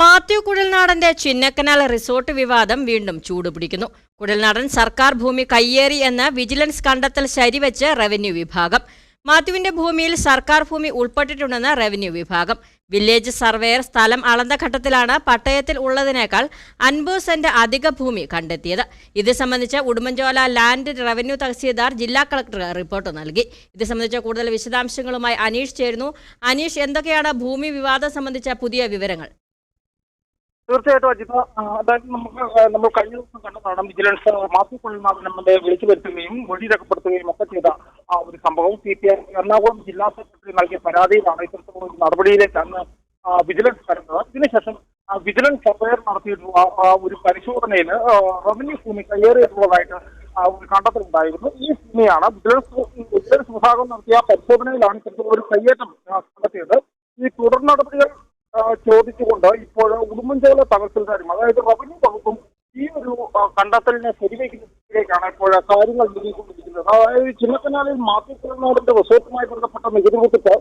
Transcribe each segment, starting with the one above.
Mathew കുഴൽനാടന്റെ Chinnakanal resort വിവാദം വീണ്ടും ചൂടുപിടിക്കുന്നു. കുഴൽനാടൻ സർക്കാർ ഭൂമി കയ്യേറി എന്ന് വിജിലൻസ് കണ്ടെത്തൽ ശരിവെച്ച് റവന്യൂ വിഭാഗം. മാത്യുവിന്റെ ഭൂമിയിൽ സർക്കാർ ഭൂമി ഉൾപ്പെട്ടിട്ടുണ്ടെന്ന് റവന്യൂ വിഭാഗം. വില്ലേജ് സർവേയർ സ്ഥലം അളന്ന ഘട്ടത്തിലാണ് പട്ടയത്തിൽ ഉള്ളതിനേക്കാൾ അൻപത് സെന്റ് അധിക ഭൂമി കണ്ടെത്തിയത്. ഇത് സംബന്ധിച്ച് ഉടുമ്പൻചോല ലാൻഡ് റവന്യൂ തഹസീൽദാർ ജില്ലാ കളക്ടർ റിപ്പോർട്ട് നൽകി. ഇത് സംബന്ധിച്ച കൂടുതൽ വിശദാംശങ്ങളുമായി അനീഷ് ചേരുന്നു. അനീഷ് എന്തൊക്കെയാണ് ഭൂമി വിവാദം സംബന്ധിച്ച പുതിയ വിവരങ്ങൾ? തീർച്ചയായിട്ടും അജിത അതായത് നമുക്ക് നമ്മൾ കഴിഞ്ഞ ദിവസം കണ്ടതാണ് വിജിലൻസ് മാത്യു കുഴൽനാഥൻ നമ്മെ വിളിച്ചു വരുത്തുകയും മൊഴി രേഖപ്പെടുത്തുകയും ഒക്കെ ചെയ്ത ആ ഒരു സംഭവം. സി പി ഐ എറണാകുളം ജില്ലാ സെക്രട്ടറി നൽകിയ പരാതിയിലാണ് ഇത്തരത്തിലുള്ള ഒരു നടപടിയിലേക്ക് അന്ന് വിജിലൻസ് കരുതുന്നത് ഇതിനുശേഷം ആ, വിജിലൻസ് സർവേയർ നടത്തിയിട്ടുള്ള ആ, ഒരു പരിശോധനയിൽ റവന്യൂ ഭൂമി കയ്യേറിയിട്ടുള്ളതായിട്ട് ആ, ഒരു കണ്ടെത്തലുണ്ടായിരുന്നു. ഈ ഭൂമിയാണ് വിജിലൻസ് വിജിലൻസ് വിഭാഗം നടത്തിയ പരിശോധനയിലാണ് ഇത്തരത്തിലുള്ള ഒരു കയ്യേറ്റം നടത്തിയത് ഈ തുടർ നടപടികൾ ചോദിച്ചുകൊണ്ട് ഉടുമ്പൻചോല തഹസിൽദാരും അതായത് റവന്യൂ വകുപ്പും ഈ ഒരു കണ്ടെത്തലിനെ ശരിവയ്ക്കുന്നതിലേക്കാണ് ഇപ്പോൾ കാര്യങ്ങൾ നീങ്ങിക്കൊണ്ടിരിക്കുന്നത്. അതായത് ചിന്നക്കനാലിൽ മാത്യക്കുളനാടിന്റെ റിസോർട്ടുമായി ബന്ധപ്പെട്ട നികുതി വകുപ്പ്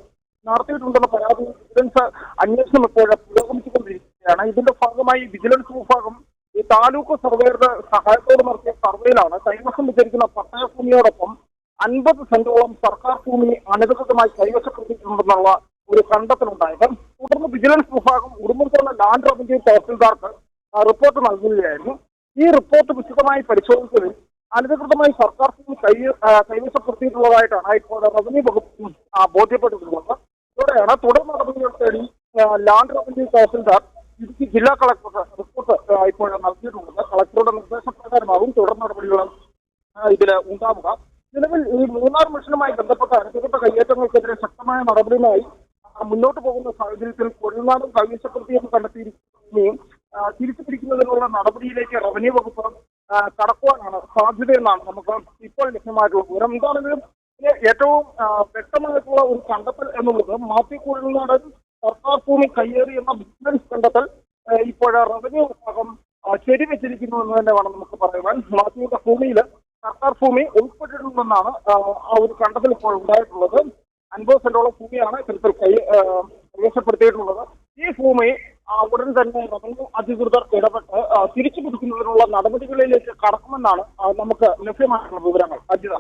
നടത്തിയിട്ടുണ്ടെന്ന പരാതി വിജിലൻസ് അന്വേഷണം ഇപ്പോൾ പുരോഗമിച്ചുകൊണ്ടിരിക്കുകയാണ്. ഇതിന്റെ ഭാഗമായി വിജിലൻസ് വിഭാഗം ഈ താലൂക്ക് സർവേയുടെ സഹായത്തോട് നടത്തിയ സർവേയിലാണ് കൈവശം വിചരിക്കുന്ന പട്ടയ ഭൂമിയോടൊപ്പം അൻപത് സെന്റോളം സർക്കാർ ഭൂമി അനധികൃതമായി കൈവശപ്പെടുത്തിയിട്ടുണ്ടെന്നുള്ള ഒരു കണ്ടെത്തലുണ്ടായത്. തുടർന്ന് വിജിലൻസ് വിഭാഗം ഉടുമ്പൻചോല ലാൻഡ് റവന്യൂ തഹസിൽദാർക്ക് റിപ്പോർട്ട് നൽകുകയായിരുന്നു. ഈ റിപ്പോർട്ട് വിശദമായി പരിശോധിച്ചതിൽ അനധികൃതമായി സർക്കാർ കൈ കൈവശപ്പെടുത്തിയിട്ടുള്ളതായിട്ടാണ് ഇപ്പോൾ റവന്യൂ വകുപ്പ് ബോധ്യപ്പെട്ടിട്ടുള്ളത്. ഇതോടെയാണ് തുടർ നടപടികൾ തേടി ലാൻഡ് റവന്യൂ തഹസിൽദാർ ഇടുക്കി ജില്ലാ കളക്ടർക്ക് റിപ്പോർട്ട് ഇപ്പോൾ നൽകിയിട്ടുള്ളത് കളക്ടറുടെ നിർദ്ദേശപ്രകാരമാകും തുടർ നടപടികൾ ഇതിൽ ഉണ്ടാവുക. നിലവിൽ ഈ മൂന്നാർ മിഷനുമായി ബന്ധപ്പെട്ട അനധികൃത കയ്യേറ്റങ്ങൾക്കെതിരെ ശക്തമായ നടപടിയുമായി മുന്നോട്ട് പോകുന്ന സാഹചര്യത്തിൽ കൊഴുനാടും കൈവശപ്പെടുത്തിയെന്ന് കണ്ടെത്തിയിരിക്കുകയും തിരിച്ചു പിടിക്കുന്നതിനുള്ള നടപടിയിലേക്ക് റവന്യൂ വകുപ്പ് കടക്കുവാനാണ് സാധ്യതയെന്നാണ് നമുക്ക് ഇപ്പോൾ ലഭ്യമായിട്ടുള്ളത്. വിവരം എന്താണെങ്കിലും ഏറ്റവും വ്യക്തമായിട്ടുള്ള ഒരു കണ്ടെത്തൽ എന്നുള്ളത് മാത്യു കുഴൽനാടൻ സർക്കാർ ഭൂമി കയ്യേറി എന്ന ബിസിനസ് കണ്ടെത്തൽ ഇപ്പോൾ റവന്യൂ വിഭാഗം ശരിവെച്ചിരിക്കുന്നു എന്ന് തന്നെ വേണം നമുക്ക് പറയുവാൻ. മാത്യുവിന്റെ ഭൂമിയിൽ സർക്കാർ ഭൂമി ഉൾപ്പെട്ടിട്ടുണ്ടെന്നാണ് ആ ഒരു കണ്ടെത്തൽ ഇപ്പോൾ ഉണ്ടായിട്ടുള്ളത്. അൻപത് സെന്റോളം ഭൂമിയാണ് ഇത്തരത്തിൽ കൈ കൈവശപ്പെടുത്തിയിട്ടുള്ളത് ഈ ഭൂമി ഉടൻ തന്നെ റവന്യൂ അധികൃതർ ഇടപെട്ട് തിരിച്ചു പിടിക്കുന്നതിനുള്ള നടപടികളിലേക്ക് കടക്കുമെന്നാണ് നമുക്ക് ലഭ്യമായിട്ടുള്ള വിവരങ്ങൾ. അജിത.